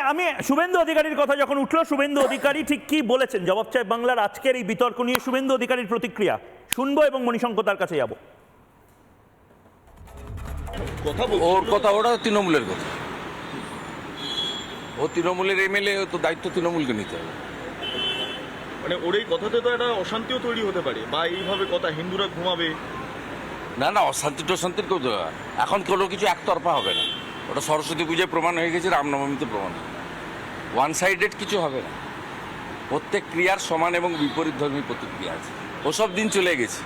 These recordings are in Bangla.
আমি আমি শুভেন্দু অধিকারীর কথা যখন উঠল শুভেন্দু অধিকারী ঠিক কি বলেছেন? জবাব চাই বাংলার আজকের এই বিতর্ক নিয়ে শুভেন্দু অধিকারীর প্রতিক্রিয়া। শুনব এবং মণিশঙ্কর তার কাছে যাব। ওর কথা ওটা তৃণমূলের কথা। ও তৃণমূলের এমএলএ তো দায়িত্ব তৃণমূলকে নিতে হবে। মানে ওর এই কথাতে তো একটা অশান্তিও তৈরি হতে পারে বা এইভাবে কথা হিন্দুরা ঘুমাবে। না না অশান্তি টশান্তির কেউ তো- এখন কোনো কিছু একতরফা হবে না। ওটা সরস্বতী পুজোয় প্রমাণ হয়ে গেছে রামনবমীতে প্রমাণ ওয়ান সাইডেড কিছু হবে না। প্রত্যেক ক্রিয়ার সমান এবং বিপরীত ধর্মী প্রতিক্রিয়া আছে। ওসব দিন চলে গেছে।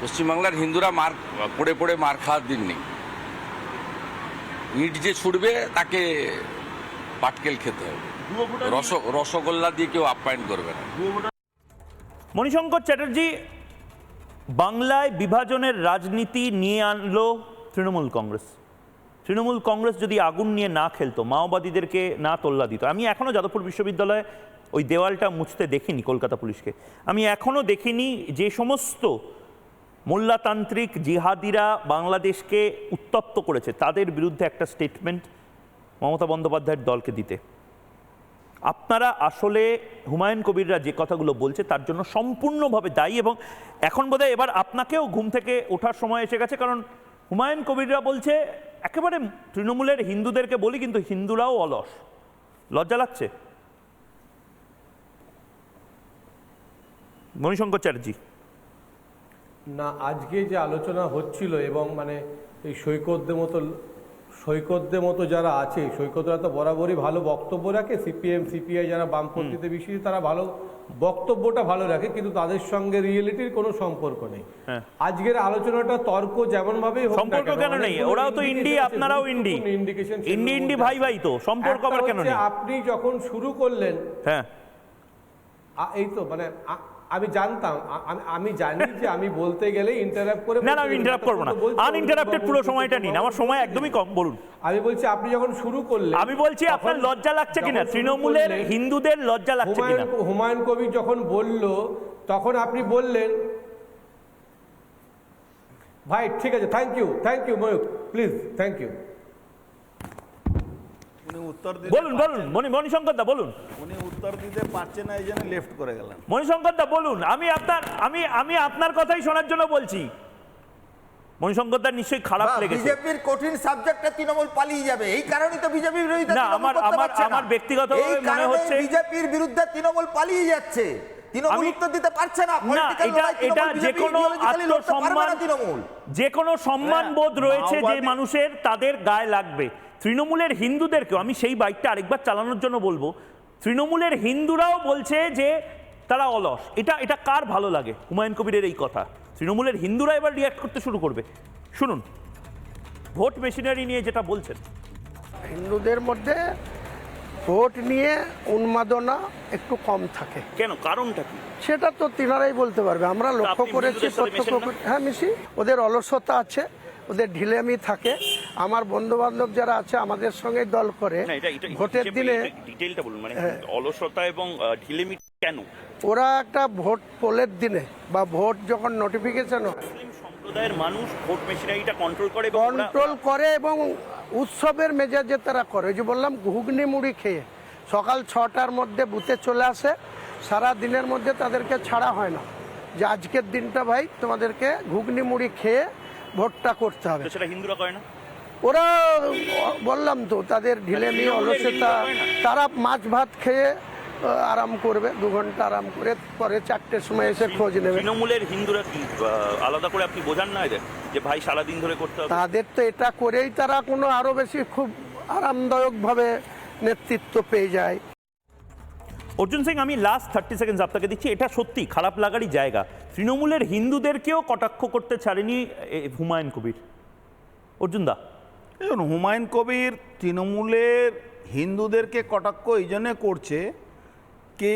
পশ্চিমবাংলার হিন্দুরা মার পড়ে পড়ে মার খাওয়ার দিন নেই। ইট যে ছুটবে তাকে পাটকেল খেতে হবে। রস রসগোল্লা দিয়ে কেউ আপ্যায়ন করবে না। মণিশঙ্কর চ্যাটার্জি বাংলায় বিভাজনের রাজনীতি নিয়ে আনলো তৃণমূল কংগ্রেস। তৃণমূল কংগ্রেস যদি আগুন নিয়ে না খেলতো, মাওবাদীদেরকে না তোল্লা দিত। আমি এখনও যাদবপুর বিশ্ববিদ্যালয়ে ওই দেওয়ালটা মুছতে দেখিনি কলকাতা পুলিশকে। আমি এখনও দেখিনি যে সমস্ত মোল্লাতান্ত্রিক জিহাদিরা বাংলাদেশকে উত্তপ্ত করেছে, তাদের বিরুদ্ধে একটা স্টেটমেন্ট মমতা বন্দ্যোপাধ্যায়ের দলকে দিতে। আপনারা আসলে হুমায়ুন কবিররা যে কথাগুলো বলছে, তার জন্য সম্পূর্ণভাবে দায়ী এবং এখন বোধহয় এবার আপনাকেও ঘুম থেকে ওঠার সময় এসে গেছে, কারণ হুমায়ুন কবিররা বলছে একেবারে তৃণমূলের হিন্দুদেরকে বলি কিন্তু হিন্দুরাও অলস। লজ্জা লাগছে? মণিশঙ্কর চ্যাটার্জি। না আজকে যে আলোচনা হচ্ছিল এবং মানে এই সৈকতদের মতো সৈকতদের মতো যারা আছে সৈকতরা তো বরাবরই ভালো বক্তব্য রাখে সিপিএম সিপিআই যারা বামপন্থীতে বিষয়ে তারা ভালো বক্তব্যটা ভালো রাখে কিন্তু তাদের সঙ্গে রিয়েলিটির কোনো সম্পর্ক নেই। হ্যাঁ। আজকের আলোচনাটা তর্ক যেমন ভাবে সম্পর্ক কেন, নেই? ওরাও তো ইন্ডি আপনারাও ইন্ডি। ইন্ডিকেশন ইন্ডি ইন্ডি ভাই ভাই তো সম্পর্ক আবার কেন নেই? আপনি যখন শুরু করলেন হ্যাঁ। এই তো মানে আমি জানতাম আমি- জানি যে আমি বলতে গেলে ইন্টারাপ্ট করে না না আমি ইন্টারাপ্ট করব না। আনইন্টারাপ্টেড পুরো সময়টা নিন। আমার সময় একদমই কম বলুন। আমি বলছি আপনি যখন শুরু করলেন আমি বলছি আপনার লজ্জা লাগছে কিনা? তৃণমূলের হিন্দুদের লজ্জা লাগছে কিনা? হুমায়ুন হুমায়ুন কবির যখন বলল তখন আপনি বললেন ভাই ঠিক আছে thank you thank you Mayuk please thank you উনি উত্তর দিতে বলুন বলুন মণি মণিশঙ্কর দা বলুন। উনি উত্তর দিতে পারছেন না এই জন্য লেফট করে গেলেন মণিশঙ্কর দা বলুন আমি আপনার আমি আমি আপনার কথাই শোনার জন্য বলছি। মণিশঙ্কর দা নিশ্চয়ই খারাপ লেগেছে। বিজেপির কঠিন সাবজেক্টে তৃণমূল পালিয়ে যাবে। এই কারণেই তো বিজেপি বিরোধিতা না, আমার- আমার- পারছে। আমার ব্যক্তিগতভাবে এই মনে হচ্ছে- বিজেপির বিরুদ্ধে তৃণমূল পালিয়ে যাচ্ছে। তৃণমূল উত্তর দিতে পারছে না। না এটা এটা যে কোনো আত্মসম্মান তৃণমূল। যে কোনো সম্মান হ্যাঁ, বোধ রয়েছে যে মানুষের তাদের গায়ে লাগবে। তৃণমূলের হিন্দুদেরকেও আমি সেই বাইকটা আরেকবার চালানোর জন্য বলব তৃণমূলের হিন্দুরাও বলছে যে তারা অলস। এটা এটা কার ভালো লাগে? হুমায়ুন কবিরের এই কথা। তৃণমূলের হিন্দুরা এবার রিয়াক্ট করতে শুরু করবে। শুনুন ভোট মেশিনারি নিয়ে যেটা বলছেন। হিন্দুদের মধ্যে ভোট নিয়ে উন্মাদনা একটু কম থাকে। কেন? কারণটা কি? সেটা তো তিনারাই বলতে পারবে। আমরা লক্ষ্য করেছি হ্যাঁ মিশি ওদের অলসতা আছে ওদের ঢিলেমি থাকে। আমার বন্ধু বান্ধব যারা আছে আমাদের সঙ্গে দল করে। ভোটের দিনে বলুন মানে অলসতা এবং ঢিলেমি কেন? ওরা একটা ভোট পোলের দিনে বা ভোট যখন নোটিফিকেশন হয় সম্প্রদায়ের মানুষ ভোট মেশিনারিটা কন্ট্রোল করে এবং কন্ট্রোল করে এবং উৎসবের মেজাজে তারা করে। যে বললাম ঘুগনি মুড়ি খেয়ে। সকাল ছটার মধ্যে বুথে চলে আসে। সারা দিনের মধ্যে তাদেরকে ছাড়া হয় না। যে আজকের দিনটা ভাই তোমাদেরকে ঘুগনি মুড়ি খেয়ে ভোটটা করতে হবে। সেটা হিন্দুরা করে না? ওরা বললাম তো তাদের ঢিলেমি অলসতা? তারা মাছ ভাত খেয়ে আরাম করবে দু ঘণ্টা আরাম করে পরে চারটের সময় এসে খোঁজ নেবে। তৃণমূলের হিন্দুরা কি আলাদা করে আপনি বোঝান না এদের যে ভাই সারাদিন ধরে করতে হবে? তাদের তো এটা করেই তারা কোনো আরও বেশি খুব আরামদায়কভাবে নেতৃত্ব পেয়ে যায়। অর্জুন সিং আমি লাস্ট থার্টি সেকেন্ড আপনাকে দিচ্ছি। এটা সত্যি খারাপ লাগারই জায়গা। তৃণমূলের হিন্দুদেরকেও কটাক্ষ করতে ছাড়েনি হুমায়ুন কবির। অর্জুন দা। দেখুন, হুমায়ুন কবির তৃণমূলের হিন্দুদেরকে কটাক্ষ এই জন্যে করছে কে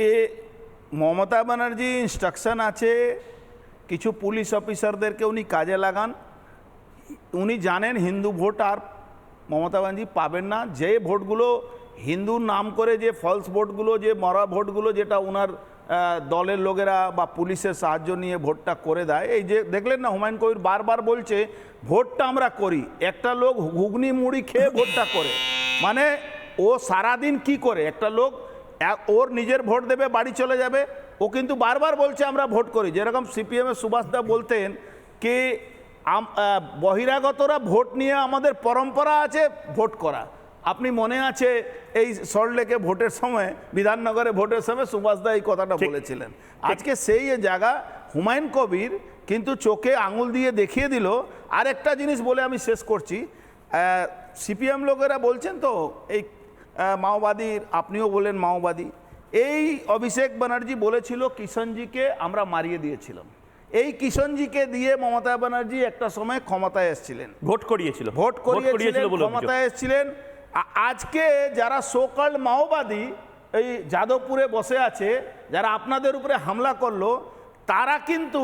মমতা ব্যানার্জি ইনস্ট্রাকশন আছে, কিছু পুলিশ অফিসারদেরকে উনি কাজে লাগান। উনি জানেন হিন্দু ভোট আর মমতা ব্যানার্জি পাবেন না। যে ভোটগুলো হিন্দুর নাম করে যে ফলস ভোটগুলো, যে মরা ভোটগুলো, যেটা ওনার দলের লোকেরা বা পুলিশের সাহায্য নিয়ে ভোটটা করে দেয়। এই যে দেখলেন না, হুমায়ুন কবির বারবার বলছে, ভোটটা আমরা করি। একটা লোক ঘুগনি মুড়ি খেয়ে ভোটটা করে। মানে ও সারাদিন কি করে? একটা লোক ওর নিজের ভোট দেবে, বাড়ি চলে যাবে। ও কিন্তু বারবার বলছে, আমরা ভোট করি। যেরকম সিপিএমের সুভাষদা বলতেন কি বহিরাগতরা ভোট নিয়ে আমাদের পরম্পরা আছে, ভোট করা। আপনি মনে আছে এই সল্টলেকে ভোটের সময় বিধাননগরে ভোটের সময় সুভাষদা এই কথাটা বলেছিলেন। আজকে সেই জায়গা হুমায়ুন কবির কিন্তু চোখে আঙুল দিয়ে দেখিয়ে দিল। আরেকটা জিনিস বলে আমি শেষ করছি সিপিএম লোকেরা বলছেন তো এই মাওবাদীর আপনিও বলেন মাওবাদী এই অভিষেক ব্যানার্জি বলেছিল কিষণজিকে আমরা মারিয়ে দিয়েছিলাম। এই কিষণজিকে দিয়ে মমতা ব্যানার্জি একটা সময় ক্ষমতায় এসেছিলেন। ভোট করিয়েছিল। ভোট করিয়েছিলেন ক্ষমতায় এসেছিলেন আজকে যারা সোকাল মাওবাদী এই যাদবপুরে বসে আছে যারা আপনাদের উপরে হামলা করল তারা কিন্তু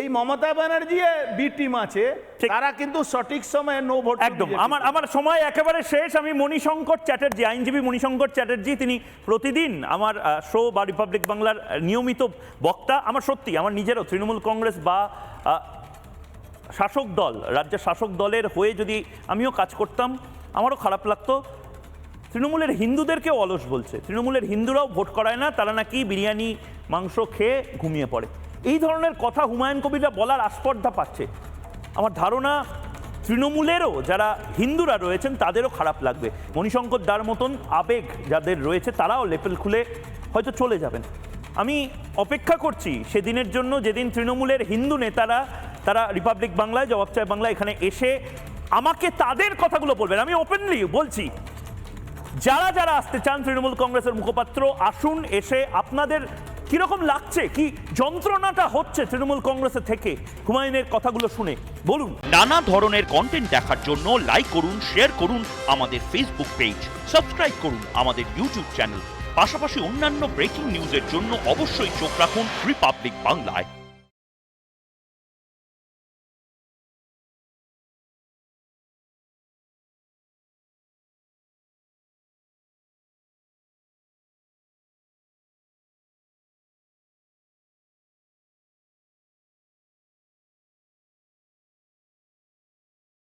এই মমতা ব্যানার্জি বি টিম আছে তারা কিন্তু সঠিক সময়ে নো ভোট একদম। আমার আমার সময় একেবারে শেষ। আমি মণিশঙ্কর চ্যাটার্জি আইনজীবী মণিশঙ্কর চ্যাটার্জি তিনি প্রতিদিন আমার শো বা রিপাবলিক বাংলার নিয়মিত বক্তা। আমার সত্যি আমার নিজেরও তৃণমূল কংগ্রেস বা শাসক দল রাজ্যের শাসক দলের হয়ে যদি আমিও কাজ করতাম আমারও খারাপ লাগতো। তৃণমূলের হিন্দুদেরকেও অলস বলছে। তৃণমূলের হিন্দুরাও ভোট করায় না, তারা নাকি বিরিয়ানি, মাংস খেয়ে ঘুমিয়ে পড়ে। এই ধরনের কথা হুমায়ুন কবিররা বলার আস্পর্ধা পাচ্ছে। আমার ধারণা, তৃণমূলেরও যারা হিন্দুরা রয়েছেন, তাদেরও খারাপ লাগবে। মণিশঙ্কর দার মতন আবেগ যাদের রয়েছে, তারাও লেপেল খুলে হয়তো চলে যাবেন। আমি অপেক্ষা করছি সেদিনের জন্য, যেদিন তৃণমূলের হিন্দু নেতারা, তারা রিপাবলিক বাংলায় জবাব চায় বাংলা এখানে এসে আমাকে তাদের কথাগুলো বলবেন। আমি ওপেনলি বলছি, যারা যারা আসতে চান তৃণমূল কংগ্রেসের মুখপাত্র, আসুন এসে আপনাদের কীরকম লাগছে, কি যন্ত্রণাটা হচ্ছে তৃণমূল কংগ্রেসের থেকে? হুমায়ুনের কথাগুলো শুনে বলুন। নানা ধরনের কন্টেন্ট দেখার জন্য লাইক করুন শেয়ার করুন আমাদের ফেসবুক পেজ সাবস্ক্রাইব করুন আমাদের ইউটিউব চ্যানেল পাশাপাশি অন্যান্য ব্রেকিং নিউজের জন্য অবশ্যই চোখ রাখুন রিপাবলিক বাংলায়